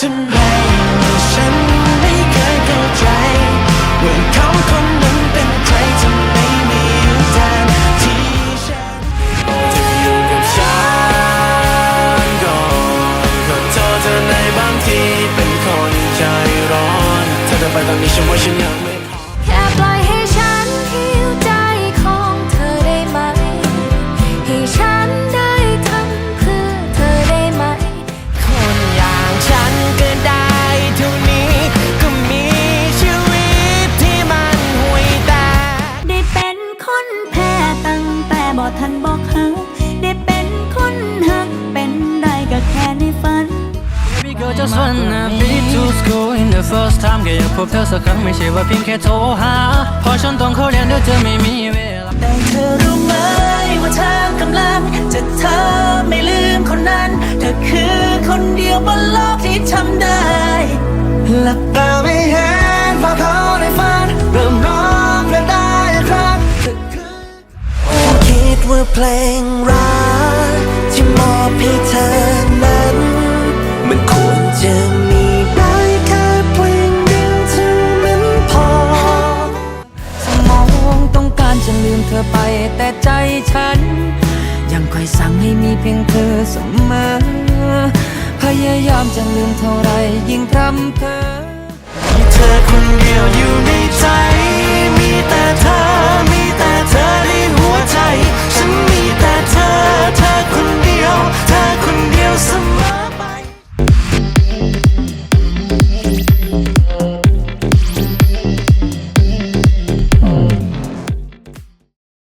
ทำไมฉันไม่เคยเข้าใจว่าเขาคนนั้นเป็นใครทำไมไม่อยู่แทนที่ฉันจะอยู่กับฉันก่อนขอโทษเธอในบางทีเป็นคนใจร้อนเธอจะไปตอนนี้ฉันว่าฉันยังไม่ บอกทันบอกเขาได้เป็นคนหักเป็นได้ก็แค่ในฝัน Baby girl just wanna be to school in the first time แค่อยากพบเธอสักครั้งไม่ใช่ว่าเพียงแค่โทรหาเพอฉันต้องเข้าเรียนเดี๋ยวจะไม่มีเวลาแต่เธอรู้ไหมว่าเธอกำลังจะเธอไม่ลืมคนนั้น เธอคือคนเดียวบนโลกที่ทำได้หลับตาไม่ ว่าเพลงรักที่มอบให้เธอนั้น มันควรจะมีได้แค่เพลงเดียวเท่านั้นพอ สมองต้องการจะลืมเธอไปแต่ใจฉัน ยังคอยสั่งให้มีเพียงเธอเสมอ พยายามจะลืมเท่าไรยิ่งพรำเพอมีเธอคนเดียวอยู่ในใจ